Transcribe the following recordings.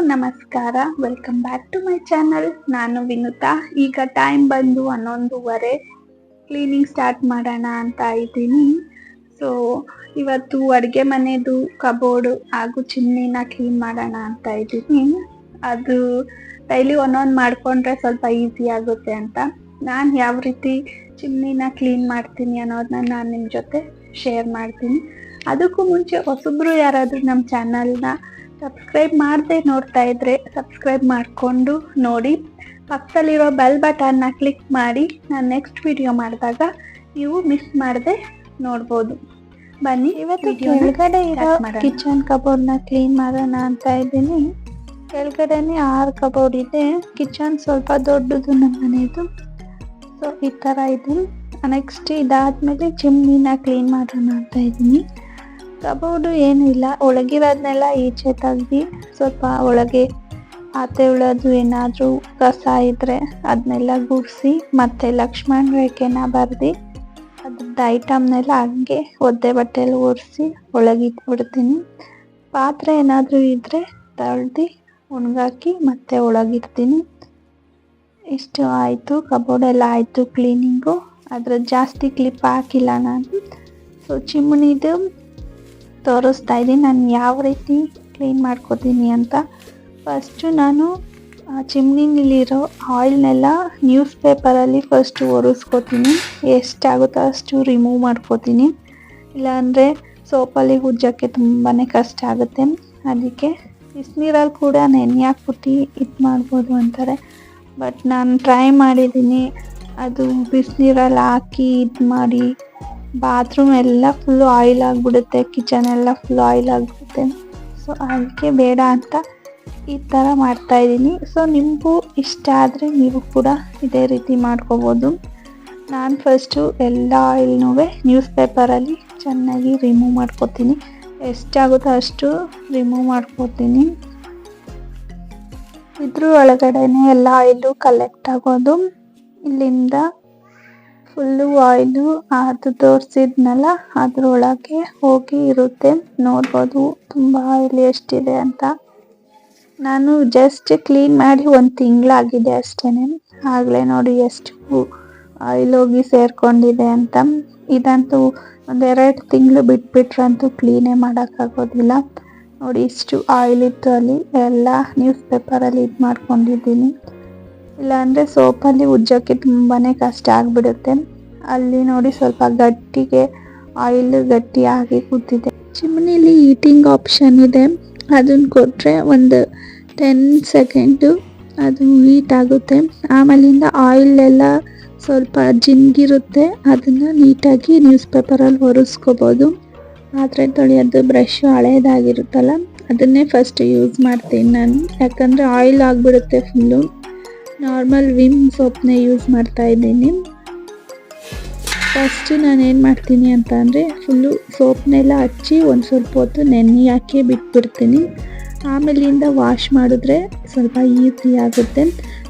ಎಲ್ರಿಗೂ ನಮಸ್ಕಾರ. Welcome back to my channel ನಾನು ವಿನುತಾ. ಈಗ ಟೈಮ್ ಬಂದು ಹನ್ನೊಂದುವರೆ. ಕ್ಲೀನಿಂಗ್ ಸ್ಟಾರ್ಟ್ ಮಾಡೋಣ ಅಂತ ಇದ್ದೀನಿ. ಸೊ ಇವತ್ತು ಅಡುಗೆ ಮನೆದು ಕಬೋರ್ಡು ಹಾಗೂ ಚಿಮ್ನಿನ ಕ್ಲೀನ್ ಮಾಡೋಣ ಅಂತ ಇದ್ದೀನಿ. ಅದು ಡೈಲಿ ಒಂದೊಂದು ಮಾಡಿಕೊಂಡ್ರೆ ಸ್ವಲ್ಪ ಈಸಿ ಆಗುತ್ತೆ ಅಂತ. ನಾನು ಯಾವ ರೀತಿ ಚಿಮ್ನಿನ ಕ್ಲೀನ್ ಮಾಡ್ತೀನಿ ಅನ್ನೋದನ್ನ ನಾನು ನಿಮ್ಮ ಜೊತೆ ಶೇರ್ ಮಾಡ್ತೀನಿ. ಅದಕ್ಕೂ ಮುಂಚೆ ಹೊಸಬ್ರು ಯಾರಾದರೂ ನಮ್ಮ ಚಾನಲ್ನ ಸಬ್ಸ್ಕ್ರೈಬ್ ಮಾಡದೆ ನೋಡ್ತಾ ಇದ್ರೆ ಸಬ್ಸ್ಕ್ರೈಬ್ ಮಾಡಿಕೊಂಡು ನೋಡಿ. ಪಕ್ಕದಲ್ಲಿರೋ ಬೆಲ್ ಬಟನ್ನ ಕ್ಲಿಕ್ ಮಾಡಿ. ನಾನು ನೆಕ್ಸ್ಟ್ ವಿಡಿಯೋ ಮಾಡಿದಾಗ ನೀವು ಮಿಸ್ ಮಾಡದೆ ನೋಡ್ಬೋದು. ಬನ್ನಿ ಇವತ್ತು ಕೆಳಗಡೆ ಇರೋ ಕಿಚನ್ ಕಬೋರ್ಡ್ನ ಕ್ಲೀನ್ ಮಾಡೋಣ ಅಂತ ಇದ್ದೀನಿ. ಕೆಳಗಡೆನೆ ಆರು ಕಬೋರ್ಡ್ ಇದೆ. ಕಿಚನ್ ಸ್ವಲ್ಪ ದೊಡ್ಡದು ನಮ್ಮ ಮನೆಯದು ಸೊ ಈ ಥರ ಇದೆ. ನೆಕ್ಸ್ಟ್ ಇದಾದಮೇಲೆ ಚಿಮ್ನಿನ ಕ್ಲೀನ್ ಮಾಡೋಣ ಅಂತ ಇದ್ದೀನಿ. ಕಬೋರ್ಡು ಏನೂ ಇಲ್ಲ. ಒಳಗಿರೋದನ್ನೆಲ್ಲ ಈಚೆ ತೆಗ್ದು ಸ್ವಲ್ಪ ಒಳಗೆ ಆತೆ ಉಳೋದು ಏನಾದರೂ ಕಸ ಇದ್ದರೆ ಅದನ್ನೆಲ್ಲ ಗುಡಿಸಿ ಮತ್ತೆ ಲಕ್ಷ್ಮಣ ರೇಖೆನ ಬರೆದು ಅದ್ರದ್ದು ಐಟಮ್ನೆಲ್ಲ ಹಂಗೆ ಒದ್ದೆ ಬಟ್ಟೆಯಲ್ಲಿ ಒರೆಸಿ ಒಳಗಿಟ್ಬಿಡ್ತೀನಿ ಪಾತ್ರೆ ಏನಾದರೂ ಇದ್ದರೆ ತೊಳ್ದು ಒಣಗಾಕಿ ಮತ್ತೆ ಒಳಗಿಡ್ತೀನಿ. ಇಷ್ಟು ಆಯಿತು. ಕಬೋರ್ಡೆಲ್ಲ ಆಯಿತು ಕ್ಲೀನಿಂಗು. ಅದ್ರ ಜಾಸ್ತಿ ಕ್ಲಿಪ್ ಹಾಕಿಲ್ಲ ನಾನು. ಸೊ ಚಿಮ್ನಿದು ತೋರಿಸ್ತಾ ಇದ್ದೀನಿ ನಾನು ಯಾವ ರೀತಿ ಕ್ಲೀನ್ ಮಾಡ್ಕೋತೀನಿ ಅಂತ. ಫಸ್ಟು ನಾನು ಆ ಚಿಮ್ನಿಲಿರೋ ಆಯಿಲ್ನೆಲ್ಲ ನ್ಯೂಸ್ ಪೇಪರಲ್ಲಿ ಫಸ್ಟು ಒರೆಸ್ಕೋತೀನಿ. ಎಷ್ಟಾಗುತ್ತೋ ಅಷ್ಟು ರಿಮೂವ್ ಮಾಡ್ಕೋತೀನಿ. ಇಲ್ಲಾಂದರೆ ಸೋಪಲ್ಲಿ ಉಜ್ಜೋಕ್ಕೆ ತುಂಬಾ ಕಷ್ಟ ಆಗುತ್ತೆ. ಅದಕ್ಕೆ ಬಿಸಿನೀರಲ್ಲಿ ಕೂಡ ನೆನೆ ಹಾಕ್ಬಿಟ್ಟು ಇದು ಮಾಡ್ಬೋದು ಅಂತಾರೆ. ಬಟ್ ನಾನು ಟ್ರೈ ಮಾಡಿದ್ದೀನಿ. ಅದು ಬಿಸಿನೀರಲ್ಲಿ ಹಾಕಿ ಇದು ಮಾಡಿ ಬಾತ್ರೂಮ್ ಎಲ್ಲ ಫುಲ್ಲು ಆಯಿಲ್ ಆಗಿಬಿಡುತ್ತೆ ಕಿಚನ್ ಎಲ್ಲ ಫುಲ್ ಆಯಿಲ್ ಆಗಿಬಿಡುತ್ತೆ. ಸೊ ಅದಕ್ಕೆ ಬೇಡ ಅಂತ ಈ ಥರ ಮಾಡ್ತಾ ಇದ್ದೀನಿ. ಸೊ ನಿಮಗೂ ಇಷ್ಟ ಆದರೆ ನೀವು ಕೂಡ ಇದೇ ರೀತಿ ಮಾಡ್ಕೋಬೋದು. ನಾನು ಫಸ್ಟು ಎಲ್ಲ ಆಯಿಲ್ನೂ ನ್ಯೂಸ್ ಪೇಪರಲ್ಲಿ ಚೆನ್ನಾಗಿ ರಿಮೂವ್ ಮಾಡ್ಕೋತೀನಿ. ಎಷ್ಟಾಗುತ್ತೋ ಅಷ್ಟು ರಿಮೂವ್ ಮಾಡ್ಕೋತೀನಿ. ಇದ್ರ ಒಳಗಡೆ ಎಲ್ಲ ಆಯಿಲು ಕಲೆಕ್ಟ್ ಆಗೋದು. ಇಲ್ಲಿಂದ ಫುಲ್ಲು ಆಯಿಲು ಅದು ತೋರಿಸಿದ್ನಲ್ಲ, ಅದ್ರೊಳಗೆ ಹೋಗಿ ಇರುತ್ತೆ. ನೋಡ್ಬೋದು ತುಂಬ ಆಯಿಲ್ ಎಷ್ಟಿದೆ ಅಂತ. ನಾನು ಜಸ್ಟ್ ಕ್ಲೀನ್ ಮಾಡಿ ಒಂದು ತಿಂಗಳಾಗಿದೆ ಅಷ್ಟೇ ಆಗಲೇ ನೋಡಿ ಎಷ್ಟು ಆಯಿಲ್ ಹೋಗಿ ಸೇರ್ಕೊಂಡಿದೆ ಅಂತ. ಇದಂತೂ ಒಂದೆರಡು ತಿಂಗಳು ಬಿಟ್ಬಿಟ್ರಂತೂ ಕ್ಲೀನೇ ಮಾಡೋಕ್ಕಾಗೋದಿಲ್ಲ. ನೋಡಿ ಇಷ್ಟು ಆಯಿಲ್ ಇತ್ತು ಅಲ್ಲಿ. ಎಲ್ಲ ನ್ಯೂಸ್ ಪೇಪರಲ್ಲಿ ಇದು ಮಾಡ್ಕೊಂಡಿದ್ದೀನಿ. ಇಲ್ಲಾಂದರೆ ಸೋಪಲ್ಲಿ ಉಜ್ಜೋಕ್ಕೆ ತುಂಬಾ ಕಷ್ಟ ಆಗಿಬಿಡುತ್ತೆ. ಅಲ್ಲಿ ನೋಡಿ ಸ್ವಲ್ಪ ಗಟ್ಟಿಗೆ ಆಯಿಲ್ ಗಟ್ಟಿಯಾಗಿ ಕೂತಿದೆ. ಚಿಮ್ನಿಲಿ ಈಟಿಂಗ್ ಆಪ್ಷನ್ ಇದೆ. ಅದನ್ನು ಕೊಟ್ಟರೆ ಒಂದು ಟೆನ್ ಸೆಕೆಂಡು ಅದು ಹೀಟ್ ಆಗುತ್ತೆ. ಆಮೇಲಿಂದ ಆಯಿಲ್ ಎಲ್ಲ ಸ್ವಲ್ಪ ಜಿನ್ಗಿರುತ್ತೆ ಅದನ್ನು ನೀಟಾಗಿ ನ್ಯೂಸ್ ಪೇಪರಲ್ಲಿ ಒರೆಸ್ಕೋಬೋದು. ಆದರೆ ತೊಳೆಯೋದು ಬ್ರಷ್ ಹಳೇದಾಗಿರುತ್ತಲ್ಲ, ಅದನ್ನೇ ಫಸ್ಟ್ ಯೂಸ್ ಮಾಡ್ತೀನಿ ನಾನು. ಯಾಕಂದರೆ ಆಯಿಲ್ ಆಗಿಬಿಡುತ್ತೆ ಫುಲ್ಲು ನಾರ್ಮಲ್ ವಿಮ್ ಸೋಪ್ನೇ ಯೂಸ್ ಮಾಡ್ತಾ ಇದ್ದೀನಿ. ಫಸ್ಟು ನಾನು ಏನು ಮಾಡ್ತೀನಿ ಅಂತ ಅಂದರೆ ಫುಲ್ಲು ಸೋಪ್ನೆಲ್ಲ ಹಚ್ಚಿ ಒಂದು ಸ್ವಲ್ಪ ಹೊತ್ತು ನೆನೆ ಹಾಕಿ ಬಿಟ್ಬಿಡ್ತೀನಿ. ಆಮೇಲಿಂದ ವಾಶ್ ಮಾಡಿದ್ರೆ ಸ್ವಲ್ಪ ಈಸಿ ಆಗುತ್ತೆ.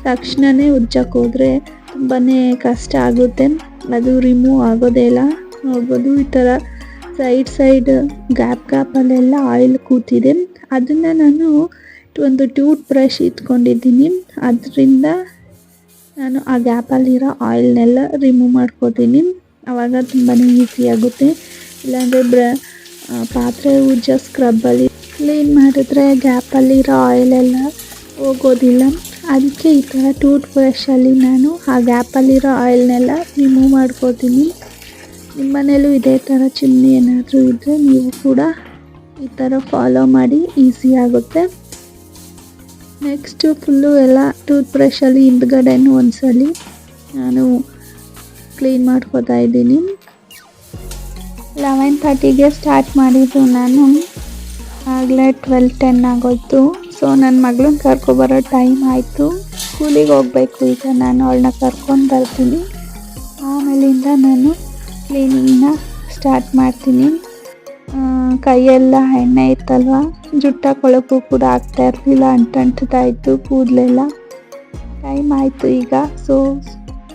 ತಕ್ಷಣವೇ ಉಜ್ಜಕ್ಕೆ ಹೋದರೆ ತುಂಬಾ ಕಷ್ಟ ಆಗುತ್ತೆ. ಅದು ರಿಮೂವ್ ಆಗೋದೇ ಇಲ್ಲ. ನೋಡ್ಬೋದು ಈ ಥರ ಸೈಡ್ ಸೈಡ್ ಗ್ಯಾಪ್ ಗ್ಯಾಪಲ್ಲೆಲ್ಲ ಆಯಿಲ್ ಕೂತಿದೆ. ಅದನ್ನು ನಾನು ಒಂದು ಟ್ಯೂಟ್ ಬ್ರಷ್ ಇಟ್ಕೊಂಡಿದ್ದೀನಿ. ಅದರಿಂದ ನಾನು ಆ ಗ್ಯಾಪಲ್ಲಿರೋ ಆಯಿಲ್ನೆಲ್ಲ ರಿಮೂವ್ ಮಾಡ್ಕೋತೀನಿ. ಆವಾಗ ತುಂಬಾ ಈಸಿ ಆಗುತ್ತೆ. ಇಲ್ಲಾಂದರೆ ಬ್ರ ಪಾತ್ರೆ ಉಜ್ಜೋ ಸ್ಕ್ರಬ್ಬಲ್ಲಿ ಕ್ಲೀನ್ ಮಾಡಿದ್ರೆ ಗ್ಯಾಪಲ್ಲಿರೋ ಆಯಿಲೆಲ್ಲ ಹೋಗೋದಿಲ್ಲ. ಅದಕ್ಕೆ ಈ ಥರ ಟೂತ್ ಬ್ರಷಲ್ಲಿ ನಾನು ಆ ಗ್ಯಾಪಲ್ಲಿರೋ ಆಯಿಲ್ನೆಲ್ಲ ರಿಮೂವ್ ಮಾಡ್ಕೋತೀನಿ. ನಿಮ್ಮ ಮನೇಲೂ ಇದೇ ಥರ ಚಿಮ್ನಿ ಏನಾದರೂ ಇದ್ದರೆ ನೀವು ಕೂಡ ಈ ಥರ ಫಾಲೋ ಮಾಡಿ, ಈಸಿ ಆಗುತ್ತೆ. ನೆಕ್ಸ್ಟು ಫುಲ್ಲು ಎಲ್ಲ ಟೂತ್ ಬ್ರಷಲ್ಲಿ ಹಿಂದ್ಗಡೆನೂ ಒಂದ್ಸಲಿ ನಾನು ಕ್ಲೀನ್ ಮಾಡ್ಕೋತಾ ಇದ್ದೀನಿ. ಲೆವೆನ್ ತರ್ಟಿಗೆ ಸ್ಟಾರ್ಟ್ ಮಾಡಿದ್ದು ನಾನು. ಆಗಲೇ ಟ್ವೆಲ್ ಟೆನ್ ಆಗೋಯ್ತು. ಸೊ ನನ್ನ ಮಗಳನ್ನ ಕರ್ಕೊಬರೋ ಟೈಮ್ ಆಯಿತು. ಸ್ಕೂಲಿಗೆ ಹೋಗಬೇಕು ಈಗ ನಾನು, ಅವಳನ್ನ ಕರ್ಕೊಂಡು ಬರ್ತೀನಿ. ಆಮೇಲಿಂದ ನಾನು ಕ್ಲೀನಿಂಗ್ನ ಸ್ಟಾರ್ಟ್ ಮಾಡ್ತೀನಿ. ಕೈಯೆಲ್ಲ ಎಣ್ಣೆ ಇತ್ತಲ್ವ? ಜುಟ್ಟಾಕೊಳ್ಳೋಕ್ಕೂ ಕೂಡ ಆಗ್ತಾ ಇರಲಿಲ್ಲ, ಅಂಟಂಟದಾಯಿತು ಕೂದಲೆಲ್ಲ. ಟೈಮ್ ಆಯಿತು ಈಗ. ಸೊ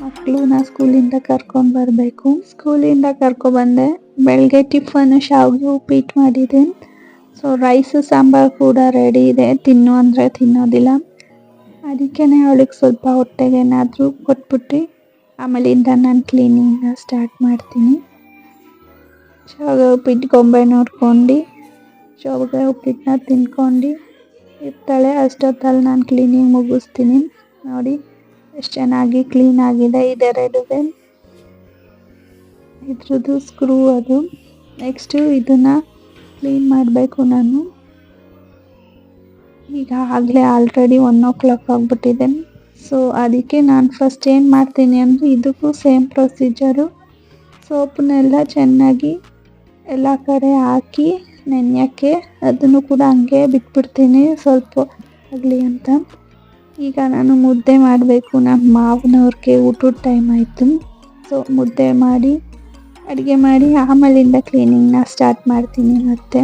ಮಕ್ಕಳನ್ನ ಸ್ಕೂಲಿಂದ ಕರ್ಕೊಂಡು ಬರಬೇಕು. ಸ್ಕೂಲಿಂದ ಕರ್ಕೊಬಂದೆ ಬೆಳಗ್ಗೆ ಟಿಫನ್ ಶಾವಿಗೆ ಉಪ್ಪಿಟ್ಟು ಮಾಡಿದೆ. ಸೊ ರೈಸ್ ಸಾಂಬಾರು ಕೂಡ ರೆಡಿ ಇದೆ. ತಿನ್ನು ಅಂದರೆ ತಿನ್ನೋದಿಲ್ಲ. ಅದಕ್ಕೇ ಅವಳಿಗೆ ಸ್ವಲ್ಪ ಹೊಟ್ಟೆಗೆ ಏನಾದರೂ ಕೊಟ್ಬಿಟ್ಟು ಆಮೇಲಿಂದ ನಾನು ಕ್ಲೀನಿಂಗ್ನ ಸ್ಟಾರ್ಟ್ ಮಾಡ್ತೀನಿ. ಶಾವಿಗೆ ಉಪ್ಪಿಟ್ಟು ಗೊಂಬೆ ನೋಡ್ಕೊಂಡು. ಶಾವಿಗೆ ಉಪ್ಪಿಟ್ಟನ್ನ ತಿನ್ಕೊಂಡು. ಇರ್ತಾಳೆ ಅಷ್ಟೊತ್ತಲ್ಲಿ ನಾನು ಕ್ಲೀನಿಂಗ್ ಮುಗಿಸ್ತೀನಿ. ನೋಡಿ, ಎಷ್ಟು ಚೆನ್ನಾಗಿ ಕ್ಲೀನ್ ಆಗಿದೆ ಇದೆರಡುವೆ ಇದ್ರದ್ದು ಸ್ಕ್ರೂ ಅದು. ನೆಕ್ಸ್ಟು ಇದನ್ನು ಕ್ಲೀನ್ ಮಾಡಬೇಕು ನಾನು. ಈಗ ಆಗಲೇ ಆಲ್ರೆಡಿ ಒನ್ ಓ ಕ್ಲಾಕ್ ಆಗಿಬಿಟ್ಟಿದೆ. ಸೊ ಅದಕ್ಕೆ ನಾನು ಫಸ್ಟ್ ಏನು ಮಾಡ್ತೀನಿ ಅಂದರೆ, ಇದಕ್ಕೂ ಸೇಮ್ ಪ್ರೊಸೀಜರು ಸೋಪನ್ನೆಲ್ಲ ಚೆನ್ನಾಗಿ ಎಲ್ಲ ಕಡೆ ಹಾಕಿ ನೆನೆಯೋಕ್ಕೆ ಅದನ್ನು ಕೂಡ ಹಂಗೆ ಬಿಟ್ಬಿಡ್ತೀನಿ ಸ್ವಲ್ಪ ಆಗಲಿ ಅಂತ. ಈಗ ನಾನು ಮುದ್ದೆ ಮಾಡಬೇಕು. ನಮ್ಮ ಮಾವನವ್ರಿಗೆ ಊಟದ ಟೈಮ್ ಆಯಿತು. ಸೊ ಮುದ್ದೆ ಮಾಡಿ, ಅಡುಗೆ ಮಾಡಿ ಆಮೇಲಿಂದ ಕ್ಲೀನಿಂಗ್ನ ಸ್ಟಾರ್ಟ್ ಮಾಡ್ತೀನಿ ಮತ್ತೆ.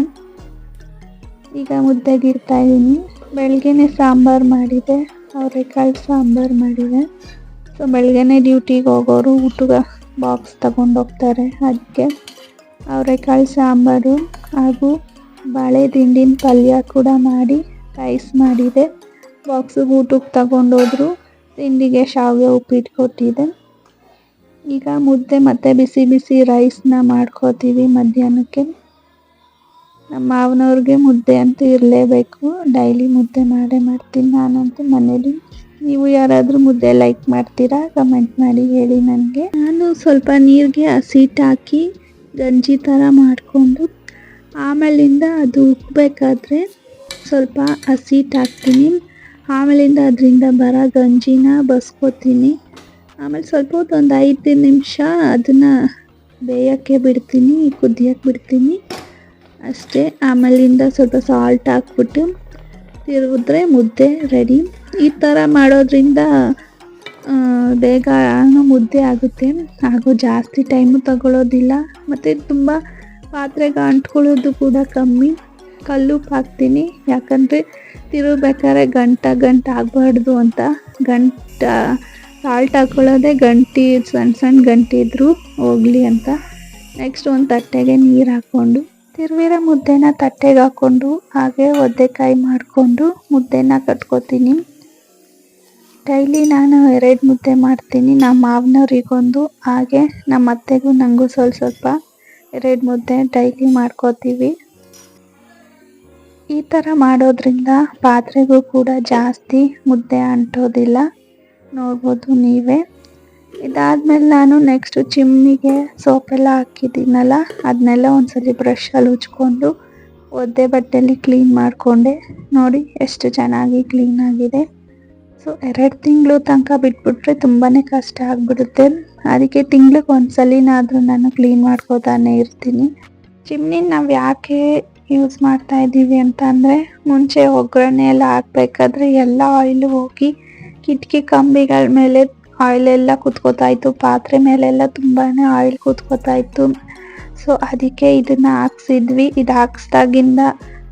ಈಗ ಮುದ್ದೆಗೆ ಇಡ್ತಾ ಇದ್ದೀನಿ. ಬೆಳಗ್ಗೆನೆ ಸಾಂಬಾರು ಮಾಡಿದೆ. ಅವರೆಕಾಳು ಸಾಂಬಾರು ಮಾಡಿದೆ. ಸೊ ಬೆಳಗ್ಗೆನೆ ಡ್ಯೂಟಿಗೆ ಹೋಗೋರು ಊಟಗ ಬಾಕ್ಸ್ ತಗೊಂಡೋಗ್ತಾರೆ. ಅದಕ್ಕೆ ಅವರೆಕಾಳು ಸಾಂಬಾರು ಹಾಗೂ ಬಾಳೆ ದಿಂಡಿನ ಪಲ್ಯ ಕೂಡ ಮಾಡಿ ರೈಸ್ ಮಾಡಿದೆ. ಬಾಕ್ಸಿಗೆ ಊಟಕ್ಕೆ ತಗೊಂಡೋದ್ರು ತಿಂಡಿಗೆ ಶಾವಿಗೆ ಉಪ್ಪಿಟ್ಟು ಕೊಟ್ಟಿದೆ ಈಗ ಮುದ್ದೆ ಮತ್ತು ಬಿಸಿ ಬಿಸಿ ರೈಸ್ನ ಮಾಡ್ಕೋತೀವಿ ಮಧ್ಯಾಹ್ನಕ್ಕೆ. ನಮ್ಮ ಮಾವನವ್ರಿಗೆ ಮುದ್ದೆ ಅಂತೂ ಇರಲೇಬೇಕು. ಡೈಲಿ ಮುದ್ದೆ ಮಾಡೇ ಮಾಡ್ತೀನಿ ನಾನಂತೂ ಮನೇಲಿ. ನೀವು ಯಾರಾದರೂ ಮುದ್ದೆ ಲೈಕ್ ಮಾಡ್ತೀರಾ? ಕಮೆಂಟ್ ಮಾಡಿ ಹೇಳಿ ನನಗೆ. ನಾನು ಸ್ವಲ್ಪ ನೀರಿಗೆ ಹಸಿಟ್ಟು ಹಾಕಿ ಗಂಜಿ ಥರ ಮಾಡಿಕೊಂಡು ಆಮೇಲಿಂದ ಅದು ಉಕ್ಕಬೇಕಾದ್ರೆ ಸ್ವಲ್ಪ ಹಸಿಟ್ಟು ಹಾಕ್ತೀನಿ ಆಮೇಲಿಂದ ಅದರಿಂದ ಬರೋ ಗಂಜಿನ ಬಸ್ಕೋತೀನಿ. ಆಮೇಲೆ ಸ್ವಲ್ಪ ಹೊತ್ತು ಒಂದು ಐದು ನಿಮಿಷ ಅದನ್ನು ಬೇಯೋಕ್ಕೆ ಬಿಡ್ತೀನಿ, ಕುದಿಯೋಕ್ಕೆ ಬಿಡ್ತೀನಿ. ಅಷ್ಟೇ, ಆಮೇಲಿಂದ ಸ್ವಲ್ಪ ಸಾಲ್ಟ್ ಹಾಕ್ಬಿಟ್ಟು ತಿರುಗಿದ್ರೆ ಮುದ್ದೆ ರೆಡಿ ಈ ಥರ ಮಾಡೋದ್ರಿಂದ ಬೇಗ ಮುದ್ದೆ ಆಗುತ್ತೆ. ಹಾಗೂ ಜಾಸ್ತಿ ಟೈಮು ತಗೊಳ್ಳೋದಿಲ್ಲ ಮತ್ತು ತುಂಬ ಪಾತ್ರೆಗೆ ಅಂಟ್ಕೊಳ್ಳೋದು ಕೂಡ ಕಮ್ಮಿ. ಕಲ್ಲು ಹಾಕ್ತೀನಿ ಯಾಕಂದರೆ ತಿರುಗಬೇಕಾದ್ರೆ ಗಂಟ ಗಂಟ ಆಗಬಾರ್ದು ಅಂತ. ಗಂಟ ಸಾಲ್ಟ್ ಹಾಕ್ಕೊಳ್ಳೋದೇ ಗಂಟಿ ಸಣ್ಣ ಸಣ್ಣ ಗಂಟಿ ಇದ್ದರೂ ಹೋಗಲಿ ಅಂತ. ನೆಕ್ಸ್ಟ್ ಒಂದು ತಟ್ಟೆಗೆ ನೀರು ಹಾಕ್ಕೊಂಡು, ತಿರುವಿರ ಮುದ್ದೆನ ತಟ್ಟೆಗೆ ಹಾಕ್ಕೊಂಡು, ಹಾಗೆ ಒದ್ದೆಕಾಯಿ ಮಾಡಿಕೊಂಡು ಮುದ್ದೆನ ಕಟ್ಕೋತೀನಿ. ಡೈಲಿ ನಾನು ಎರಡು ಮುದ್ದೆ ಮಾಡ್ತೀನಿ. ನಮ್ಮ ಮಾವನವ್ರಿಗೊಂದು, ಹಾಗೆ ನಮ್ಮ ಅತ್ತೆಗೂ ನನಗೂ ಸ್ವಲ್ಪ ಸ್ವಲ್ಪ ಎರಡು ಮುದ್ದೆ ಡೈಲಿ ಮಾಡ್ಕೋತೀವಿ. ಈ ಥರ ಮಾಡೋದ್ರಿಂದ ಪಾತ್ರೆಗೂ ಕೂಡ ಜಾಸ್ತಿ ಮುದ್ದೆ ಅಂಟೋದಿಲ್ಲ. ನೋಡ್ಬೋದು ನೀವೇ. ಇದಾದಮೇಲೆ ನಾನು ನೆಕ್ಸ್ಟ್ ಚಿಮ್ಮಿಗೆ ಸೋಪೆಲ್ಲ ಹಾಕಿದ್ದೀನಲ್ಲ ಅದನ್ನೆಲ್ಲ ಒಂದ್ಸಲಿ ಬ್ರಷಲ್ಲಿ ಉಜ್ಕೊಂಡು ಒದ್ದೆ ಬಟ್ಟೆಯಲ್ಲಿ ಕ್ಲೀನ್ ಮಾಡಿಕೊಂಡೆ. ನೋಡಿ, ಎಷ್ಟು ಚೆನ್ನಾಗಿ ಕ್ಲೀನ್ ಆಗಿದೆ. ಸೊ ಎರಡು ತಿಂಗಳು ತನಕ ಬಿಟ್ಬಿಟ್ರೆ ತುಂಬಾ ಕಷ್ಟ ಆಗಿಬಿಡುತ್ತೆ. ಅದಕ್ಕೆ ತಿಂಗ್ಳಿಗೆ ಒಂದ್ಸಲಿನಾದರೂ ನಾನು ಕ್ಲೀನ್ ಮಾಡ್ಕೋತಾನೆ ಇರ್ತೀನಿ. ಚಿಮ್ನಿ ನಾವು ಯಾಕೆ ಯೂಸ್ ಮಾಡ್ತಾ ಇದ್ದೀವಿ ಅಂತ ಅಂದರೆ, ಮುಂಚೆ ಒಗ್ಗರಣೆ ಎಲ್ಲ ಹಾಕ್ಬೇಕಾದ್ರೆ ಎಲ್ಲ ಆಯಿಲು ಹೋಗಿ ಕಿಟಕಿ ಕಂಬಿಗಳ ಮೇಲೆ ಆಯಿಲ್ ಎಲ್ಲ ಕುತ್ಕೋತಾ ಇತ್ತು. ಪಾತ್ರೆ ಮೇಲೆಲ್ಲ ತುಂಬಾ ಆಯಿಲ್ ಕುತ್ಕೋತಾ ಇತ್ತು. ಸೊ ಅದಕ್ಕೆ ಇದನ್ನು ಹಾಕ್ಸಿದ್ವಿ. ಇದು ಹಾಕ್ಸ್ದಾಗಿಂದ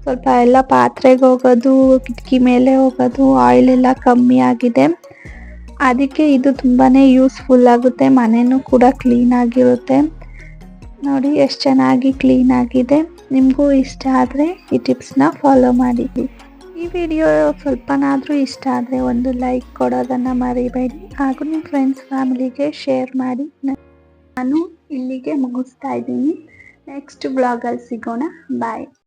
ಸ್ವಲ್ಪ ಎಲ್ಲ ಪಾತ್ರೆಗೆ ಹೋಗೋದು, ಕಿಟಕಿ ಮೇಲೆ ಹೋಗೋದು ಆಯಿಲ್ ಎಲ್ಲ ಕಮ್ಮಿ ಆಗಿದೆ. ಅದಕ್ಕೆ ಇದು ತುಂಬಾ ಯೂಸ್ಫುಲ್ ಆಗುತ್ತೆ. ಮನೆಯೂ ಕೂಡ ಕ್ಲೀನ್ ಆಗಿರುತ್ತೆ. ನೋಡಿ ಎಷ್ಟು ಚೆನ್ನಾಗಿ ಕ್ಲೀನ್ ಆಗಿದೆ. ನಿಮಗೂ ಇಷ್ಟ ಆದರೆ ಈ ಟಿಪ್ಸ್ನ ಫಾಲೋ ಮಾಡಿ. ಈ ವಿಡಿಯೋ ಸ್ವಲ್ಪನಾದರೂ ಇಷ್ಟ ಆದರೆ ಒಂದು ಲೈಕ್ ಕೊಡೋದನ್ನು ಮರಿಬೇಡಿ. ಹಾಗೂ ನಿಮ್ಮ ಫ್ರೆಂಡ್ಸ್ ಫ್ಯಾಮಿಲಿಗೆ ಶೇರ್ ಮಾಡಿ. ನಾನು ಇಲ್ಲಿಗೆ ಮುಗಿಸ್ತಾ ಇದ್ದೀನಿ. ನೆಕ್ಸ್ಟ್ ಬ್ಲಾಗಲ್ಲಿ ಸಿಗೋಣ. ಬಾಯ್